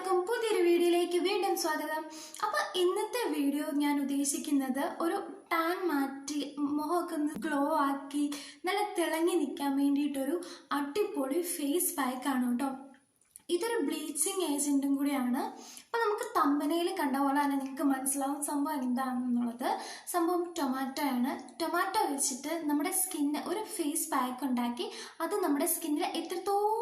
എല്ലാവർക്കും പുതിയൊരു വീഡിയോയിലേക്ക് വീണ്ടും സ്വാഗതം. അപ്പോൾ ഇന്നത്തെ വീഡിയോ ഞാൻ ഉദ്ദേശിക്കുന്നത് ഒരു ടാൻ മാറ്റി മുഖമൊക്കെ ഒന്ന് ഗ്ലോ ആക്കി നല്ല തിളങ്ങി നിൽക്കാൻ വേണ്ടിയിട്ടൊരു അടിപൊളി ഫേസ് പാക്ക് ആണ് കേട്ടോ. ഇതൊരു ബ്ലീച്ചിങ് ഏജന്റും കൂടിയാണ്. അപ്പോൾ നമുക്ക് തമ്പനയിൽ കണ്ട പോലെ തന്നെ നിങ്ങൾക്ക് മനസ്സിലാവും സംഭവം എന്താണെന്നുള്ളത്. സംഭവം ടൊമാറ്റോ ആണ്. ടൊമാറ്റോ വെച്ചിട്ട് നമ്മുടെ സ്കിന്ന് ഒരു ഫേസ് പാക്ക് ഉണ്ടാക്കി. അത് നമ്മുടെ സ്കിന്നിൽ എത്രത്തോളം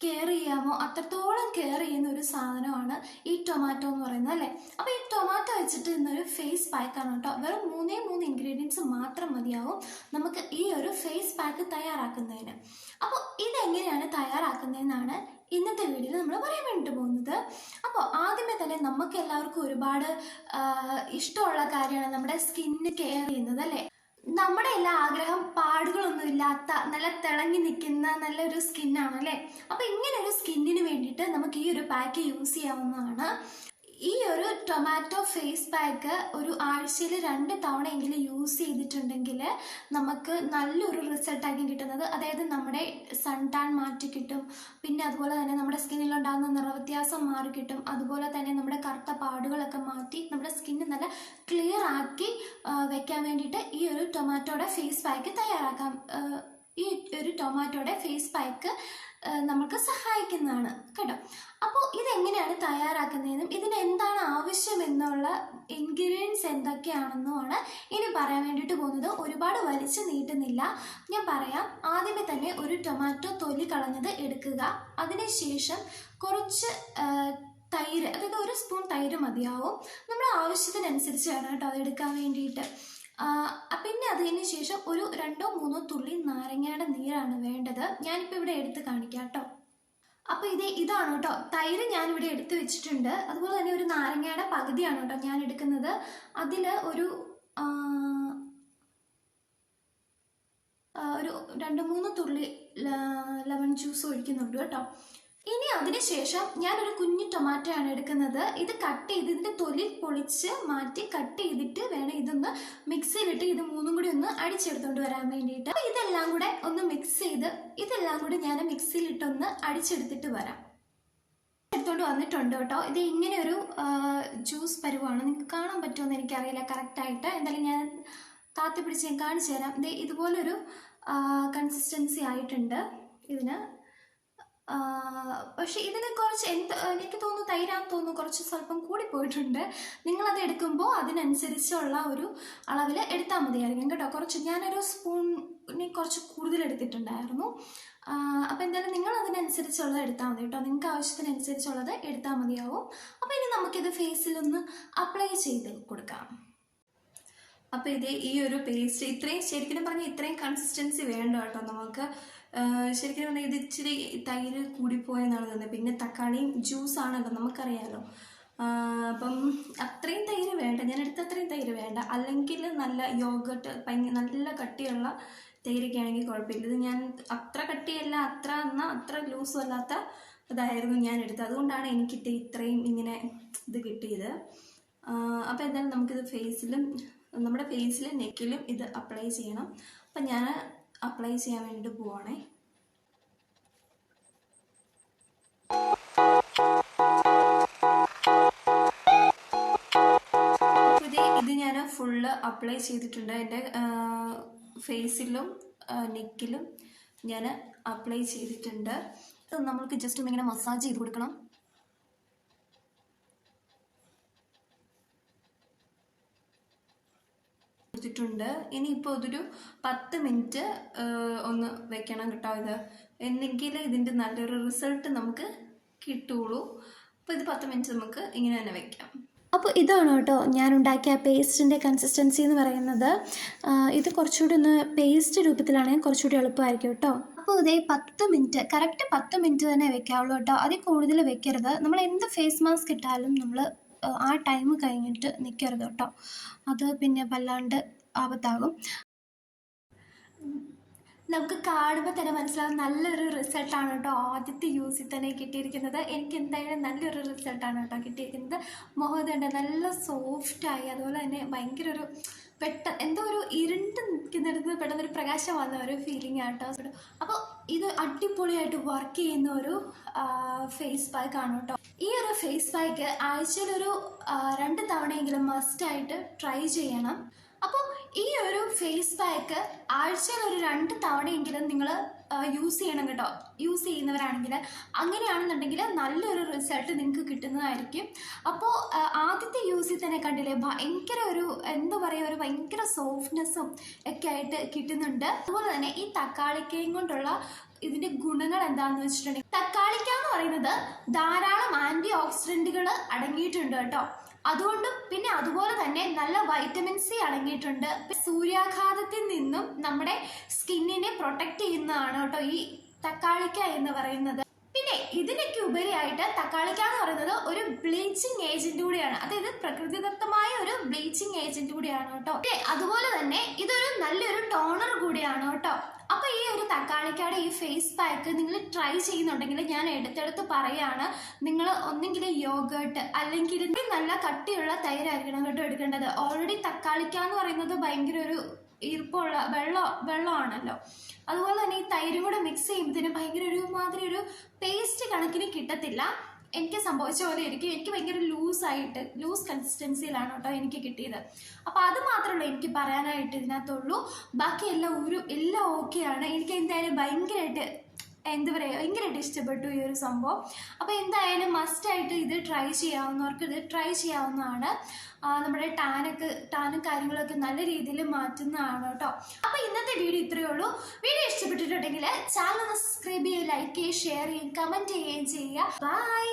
കെയർ ചെയ്യാമോ അത്രത്തോളം കെയർ ചെയ്യുന്ന ഒരു സാധനമാണ് ഈ ടൊമാറ്റോ എന്ന് പറയുന്നത് അല്ലേ? അപ്പോൾ ഈ ടൊമാറ്റോ വെച്ചിട്ട് ഇന്നൊരു ഫേസ് പാക്കാണ് കേട്ടോ. വെറും മൂന്നേ മൂന്ന് ഇൻഗ്രീഡിയൻസ് മാത്രം മതിയാവും നമുക്ക് ഈ ഒരു ഫേസ് പാക്ക് തയ്യാറാക്കുന്നതിന്. അപ്പോൾ ഇതെങ്ങനെയാണ് തയ്യാറാക്കുന്നതെന്നാണ് ഇന്നത്തെ വീഡിയോയിൽ നമ്മൾ പറയാൻ വേണ്ടി പോകുന്നത്. അപ്പോൾ ആദ്യമേ തന്നെ നമുക്ക് എല്ലാവർക്കും ഒരുപാട് ഇഷ്ടമുള്ള കാര്യമാണ് നമ്മുടെ സ്കിന്ന് കെയർ ചെയ്യുന്നത് അല്ലേ? നമ്മുടെ എല്ലാ ആഗ്രഹം പാടുകളൊന്നും ഇല്ലാത്ത നല്ല തിളങ്ങി നിൽക്കുന്ന നല്ലൊരു സ്കിന്നാണ് അല്ലേ അപ്പോൾ ഇങ്ങനെ ഒരു സ്കിന്നിന് വേണ്ടിയിട്ട് നമുക്ക് ഈ ഒരു പാക്ക് യൂസ് ചെയ്യാവുന്നതാണ്. ഈ ഒരു ടൊമാറ്റോ ഫേസ് പാക്ക് ഒരു ആഴ്ചയിൽ രണ്ട് തവണയെങ്കിലും യൂസ് ചെയ്തിട്ടുണ്ടെങ്കിൽ നമുക്ക് നല്ലൊരു റിസൾട്ടായിരിക്കും കിട്ടുന്നത്. അതായത് നമ്മുടെ സൺ ടാൻ മാറ്റി കിട്ടും. പിന്നെ അതുപോലെ തന്നെ നമ്മുടെ സ്കിന്നിലുണ്ടാകുന്ന നിറവ്യത്യാസം മാറി കിട്ടും. അതുപോലെ തന്നെ നമ്മുടെ കറുത്ത പാടുകളൊക്കെ മാറ്റി നമ്മുടെ സ്കിന്ന് നല്ല ക്ലിയർ ആക്കി വെക്കാൻ വേണ്ടിയിട്ട് ഈ ഒരു ടൊമാറ്റോയുടെ ഫേസ് പാക്ക് തയ്യാറാക്കാം. ഈ ഒരു ടൊമാറ്റോയുടെ ഫേസ് പാക്ക് നമുക്ക് സഹായിക്കുന്നതാണ്. കേട്ടോ? അപ്പോൾ ഇതെങ്ങനെയാണ് തയ്യാറാക്കുന്നതെന്നും ഇതിന് എന്താണ് ആവശ്യമെന്നുള്ള ഇൻഗ്രീഡിയൻസ് എന്തൊക്കെയാണെന്നുമാണ് ഇനി പറയാൻ വേണ്ടിയിട്ട് പോകുന്നത്. ഒരുപാട് വലിച്ചു നീട്ടുന്നില്ല. ഞാൻ പറയാം ആദ്യമേ തന്നെ ഒരു ടൊമാറ്റോ തൊലി കളഞ്ഞത് എടുക്കുക. അതിനുശേഷം കുറച്ച് തൈര് അതായത് ഒരു സ്പൂൺ തൈര് മതിയാവും. നമ്മുടെ ആവശ്യത്തിനനുസരിച്ച് വേണം കേട്ടോ അത് എടുക്കാൻ വേണ്ടിയിട്ട്. പിന്നെ അതിന് ശേഷം ഒരു രണ്ടോ മൂന്നോ തുള്ളി നാരങ്ങയുടെ നീരാണ് വേണ്ടത്. ഞാനിപ്പോൾ ഇവിടെ എടുത്ത് കാണിക്കാം കേട്ടോ. അപ്പോൾ ഇത് ഇതാണ് കേട്ടോ. തൈര് ഞാനിവിടെ എടുത്തു വെച്ചിട്ടുണ്ട്. അതുപോലെ തന്നെ ഒരു നാരങ്ങയുടെ പകുതിയാണ് കേട്ടോ ഞാൻ എടുക്കുന്നത്. അതിൽ ഒരു ഒരു രണ്ട് മൂന്ന് തുള്ളി ലെമൺ ജ്യൂസ് ഒഴിക്കുന്നുണ്ട് കേട്ടോ. ഇനി അതിനുശേഷം ഞാനൊരു കുഞ്ഞു ടൊമാറ്റോ ആണ് എടുക്കുന്നത്. ഇത് കട്ട് ചെയ്ത് ഇതിന്റെ തൊലി പൊളിച്ച് മാറ്റി കട്ട് ചെയ്തിട്ട് വേണം ഇതൊന്ന് മിക്സിയിലിട്ട് ഇത് മൂന്നും കൂടി ഒന്ന് അടിച്ചെടുത്തോണ്ട് വരാൻ വേണ്ടിയിട്ട്. ഇതെല്ലാം കൂടെ ഒന്ന് മിക്സ് ചെയ്ത് ഇതെല്ലാം കൂടി ഞാൻ മിക്സിയിലിട്ടൊന്ന് അടിച്ചെടുത്തിട്ട് വരാം. എടുത്തോണ്ട് വന്നിട്ടുണ്ട് കേട്ടോ. ഇത് ഇങ്ങനെ ഒരു ജ്യൂസ് പരുവാണ്. നിങ്ങൾക്ക് കാണാൻ പറ്റുമെന്ന് എനിക്കറിയില്ല കറക്റ്റായിട്ട് എന്തായാലും ഞാൻ താത്തി പിടിച്ച് ഞാൻ കാണിച്ചു തരാം. ഇത് ഇതുപോലൊരു കൺസിസ്റ്റൻസി ആയിട്ടുണ്ട് ഇതിന്. പക്ഷേ ഇതിന് കുറച്ച് എന്ത് എനിക്ക് തോന്നുന്നു തൈരാൻ തോന്നുന്നു കുറച്ച് സ്വല്പം കൂടി പോയിട്ടുണ്ട്. നിങ്ങൾ അത് എടുക്കുമ്പോൾ അതിനനുസരിച്ചുള്ള ഒരു അളവിൽ എടുത്താൽ മതിയായിരിക്കും കേട്ടോ. കുറച്ച് ഞാനൊരു സ്പൂണിനെ കുറച്ച് കൂടുതൽ എടുത്തിട്ടുണ്ടായിരുന്നു. അപ്പോൾ എന്തായാലും നിങ്ങൾ അതിനനുസരിച്ചുള്ളത് എടുത്താൽ മതി കേട്ടോ. നിങ്ങൾക്ക് ആവശ്യത്തിനനുസരിച്ചുള്ളത് എടുത്താൽ മതിയാവും. അപ്പോൾ ഇനി നമുക്കിത് ഫേസിലൊന്ന് അപ്ലൈ ചെയ്ത് കൊടുക്കാം. അപ്പോൾ ഇത് ഈ ഒരു പേസ്റ്റ് ഇത്രയും ശരിക്കും പറഞ്ഞാൽ ഇത്രയും കൺസിസ്റ്റൻസി വേണ്ട കേട്ടോ നമുക്ക്. ശരിക്കും പറഞ്ഞാൽ ഇത് ഇച്ചിരി തൈര് കൂടിപ്പോയെന്നാണ് തോന്നുന്നത്. പിന്നെ തക്കാളിയും ജ്യൂസാണല്ലോ നമുക്കറിയാമല്ലോ നമുക്കറിയാലോ. അപ്പം അത്രയും തൈര് വേണ്ട. ഞാൻ എടുത്ത അത്രയും തൈര് വേണ്ട. അല്ലെങ്കിൽ നല്ല യോഗട്ട് ഭയങ്കര നല്ല കട്ടിയുള്ള തൈരൊക്കെ ആണെങ്കിൽ കുഴപ്പമില്ല. ഇത് ഞാൻ അത്ര കട്ടിയല്ല അത്ര എന്നാൽ അത്ര ലൂസും അല്ലാത്ത ഇതായിരുന്നു ഞാൻ എടുത്തത്. അതുകൊണ്ടാണ് എനിക്ക് ഇത്രയും ഇങ്ങനെ ഇത് കിട്ടിയത്. അപ്പോൾ എന്തായാലും നമുക്കിത് ഫേസിലും നമ്മുടെ ഫേസിലും നെക്കിലും ഇത് അപ്ലൈ ചെയ്യണം. അപ്പം ഞാൻ അപ്ലൈ ചെയ്യാൻ വേണ്ടിയിട്ട് പോവാണേ. ഇത് ഞാൻ ഫുള്ള് അപ്ലൈ ചെയ്തിട്ടുണ്ട്. എന്റെ ഫേസിലും നെക്കിലും ഞാൻ അപ്ലൈ ചെയ്തിട്ടുണ്ട്. നമ്മൾക്ക് ജസ്റ്റ് ഒന്നിങ്ങനെ മസാജ് ചെയ്ത് കൊടുക്കണം. കൊടുത്തിട്ടുണ്ട്. ഇനിയിപ്പോൾ ഇതൊരു പത്ത് മിനിറ്റ് ഒന്ന് വെക്കണം കേട്ടോ ഇത്. എന്നെങ്കിൽ ഇതിന്റെ നല്ലൊരു റിസൾട്ട് നമുക്ക് കിട്ടുള്ളൂ. അപ്പോൾ ഇത് പത്ത് മിനിറ്റ് നമുക്ക് ഇങ്ങനെ തന്നെ വെക്കാം. അപ്പോൾ ഇതാണ് കേട്ടോ ഞാൻ ഉണ്ടാക്കിയ പേസ്റ്റിന്റെ കൺസിസ്റ്റൻസി എന്ന് പറയുന്നത്. ഇത് കുറച്ചുകൂടി ഒന്ന് പേസ്റ്റ് രൂപത്തിലാണെങ്കിൽ കുറച്ചുകൂടി എളുപ്പമായിരിക്കും കേട്ടോ. അപ്പോൾ ഇതേ പത്ത് മിനിറ്റ് കറക്റ്റ് പത്ത് മിനിറ്റ് തന്നെ വെക്കാവുള്ളൂ കേട്ടോ. അതിൽ കൂടുതൽ വെക്കരുത്. നമ്മൾ എന്ത് ഫേസ് മാസ്ക് ഇട്ടാലും നമ്മൾ ആ ടൈം കഴിഞ്ഞിട്ട് നിൽക്കരുത് കേട്ടോ. അത് പിന്നെ വല്ലാണ്ട് ആപത്താകും. നമുക്ക് കാണുമ്പോൾ തന്നെ മനസ്സിലാവും നല്ലൊരു റിസൾട്ടാണ് കേട്ടോ ആദ്യത്തെ യൂസിൽ തന്നെ കിട്ടിയിരിക്കുന്നത്. എനിക്ക് എന്തായാലും നല്ലൊരു റിസൾട്ടാണ് കേട്ടോ കിട്ടിയിരിക്കുന്നത്. മുഖത്തുണ്ട് നല്ല സോഫ്റ്റായി അതുപോലെ തന്നെ ഭയങ്കര ഒരു പെട്ട എന്തോ ഒരു ഇരുണ്ട് നിൽക്കുന്നിടത്ത് പെട്ടെന്ന് ഒരു പ്രകാശം വന്ന ഒരു ഫീലിംഗ് ആട്ടോ അപ്പോൾ ഇത് അടിപൊളിയായിട്ട് വർക്ക് ചെയ്യുന്ന ഒരു ഫേസ് പാക്ക് ആണ് കേട്ടോ. ഈ ഒരു ഫേസ് പാക്ക് ആഴ്ചയിലൊരു രണ്ട് തവണയെങ്കിലും മസ്റ്റായിട്ട് ട്രൈ ചെയ്യണം. അപ്പോൾ ഈ ഒരു ഫേസ് പാക്ക് ആഴ്ചയിൽ ഒരു രണ്ട് തവണയെങ്കിലും നിങ്ങൾ യൂസ് ചെയ്യണം കേട്ടോ. യൂസ് ചെയ്യുന്നവരാണെങ്കിൽ അങ്ങനെയാണെന്നുണ്ടെങ്കിൽ നല്ലൊരു റിസൾട്ട് നിങ്ങൾക്ക് കിട്ടുന്നതായിരിക്കും. അപ്പോൾ ആദ്യത്തെ യൂസിൽ തന്നെ കണ്ടില്ലേ ഭയങ്കര ഒരു എന്താ പറയുക ഒരു ഭയങ്കര സോഫ്റ്റ്നെസ്സും ഒക്കെ ആയിട്ട് കിട്ടുന്നുണ്ട്. അതുപോലെ തന്നെ ഈ തക്കാളിക്കയും കൊണ്ടുള്ള ഇതിന്റെ ഗുണങ്ങൾ എന്താണെന്ന് വെച്ചിട്ടുണ്ടെങ്കിൽ തക്കാളിക്ക എന്ന് പറയുന്നത് ധാരാളം ആന്റി ഓക്സിഡന്റുകൾ അടങ്ങിയിട്ടുണ്ട് കേട്ടോ. അതുകൊണ്ടും പിന്നെ അതുപോലെ തന്നെ നല്ല വൈറ്റമിൻ സി അടങ്ങിയിട്ടുണ്ട്. സൂര്യാഘാതത്തിൽ നിന്നും നമ്മുടെ സ്കിന്നിനെ പ്രൊട്ടക്ട് ചെയ്യുന്നതാണ് കേട്ടോ ഈ തക്കാളിക്ക എന്ന് പറയുന്നത്. പിന്നെ ഇതിനൊക്കെ ഉപരിയായിട്ട് തക്കാളിക്ക എന്ന് പറയുന്നത് ഒരു ബ്ലീച്ചിങ് ഏജന്റ് കൂടിയാണ്. അതായത് പ്രകൃതിദത്തമായ ഒരു ബ്ലീച്ചിങ് ഏജന്റ് കൂടിയാണ് കേട്ടോ. അതുപോലെ തന്നെ ഇതൊരു നല്ലൊരു ടോണർ കൂടിയാണ് കേട്ടോ. അപ്പൊ ഈ ഒരു തക്കാളിക്കാടെ ഈ ഫേസ് പാക്ക് നിങ്ങൾ ട്രൈ ചെയ്യുന്നുണ്ടെങ്കിൽ ഞാൻ എടുത്തെടുത്ത് പറയാണ്. നിങ്ങൾ ഒന്നെങ്കിൽ യോഗേട്ട് അല്ലെങ്കിൽ നല്ല കട്ടിയുള്ള തൈരായിരിക്കണം കേട്ടോ എടുക്കേണ്ടത്. ഓൾറെഡി തക്കാളിക്ക എന്ന് പറയുന്നത് ഭയങ്കര ഒരു ഈർപ്പമുള്ള വെള്ളം വെള്ളമാണല്ലോ. അതുപോലെ തന്നെ ഈ തൈരും കൂടെ മിക്സ് ചെയ്യുമ്പോൾ ഭയങ്കര ഒരു മാതിരി ഒരു പേസ്റ്റ് കണക്കിന് കിട്ടത്തില്ല. എനിക്ക് സംഭവിച്ച പോലെ എനിക്ക് എനിക്ക് ഭയങ്കര ലൂസായിട്ട് ലൂസ് കൺസിസ്റ്റൻസിയിലാണ് കേട്ടോ എനിക്ക് കിട്ടിയത്. അപ്പോൾ അത് മാത്രമേ എനിക്ക് പറയാനായിട്ട് ഇതിനകത്തുള്ളൂ. ബാക്കി എല്ലാം ഒരു എല്ലാം ഓക്കെയാണ് എനിക്ക് എന്തായാലും ഭയങ്കരമായിട്ട് എന്താ പറയുക ഭയങ്കരമായിട്ട് ഇഷ്ടപ്പെട്ടു ഈ ഒരു സംഭവം. അപ്പോൾ എന്തായാലും മസ്റ്റായിട്ട് ഇത് ട്രൈ ചെയ്യാവുന്നവർക്ക് ഇത് ട്രൈ ചെയ്യാവുന്നതാണ്. നമ്മുടെ ടാനൊക്കെ ടാനും കാര്യങ്ങളൊക്കെ നല്ല രീതിയിൽ മാറ്റുന്നതാണ് കേട്ടോ. അപ്പോൾ ഇന്നത്തെ വീഡിയോ ഇത്രയേ ഉള്ളൂ. വീഡിയോ ഇഷ്ടപ്പെട്ടിട്ടുണ്ടെങ്കിൽ ചാനൽ സബ്സ്ക്രൈബ് ചെയ്യുക ലൈക്ക് ചെയ്യുക ഷെയർ ചെയ്യുക കമന്റ് ചെയ്യുകയും ചെയ്യുക. ബൈ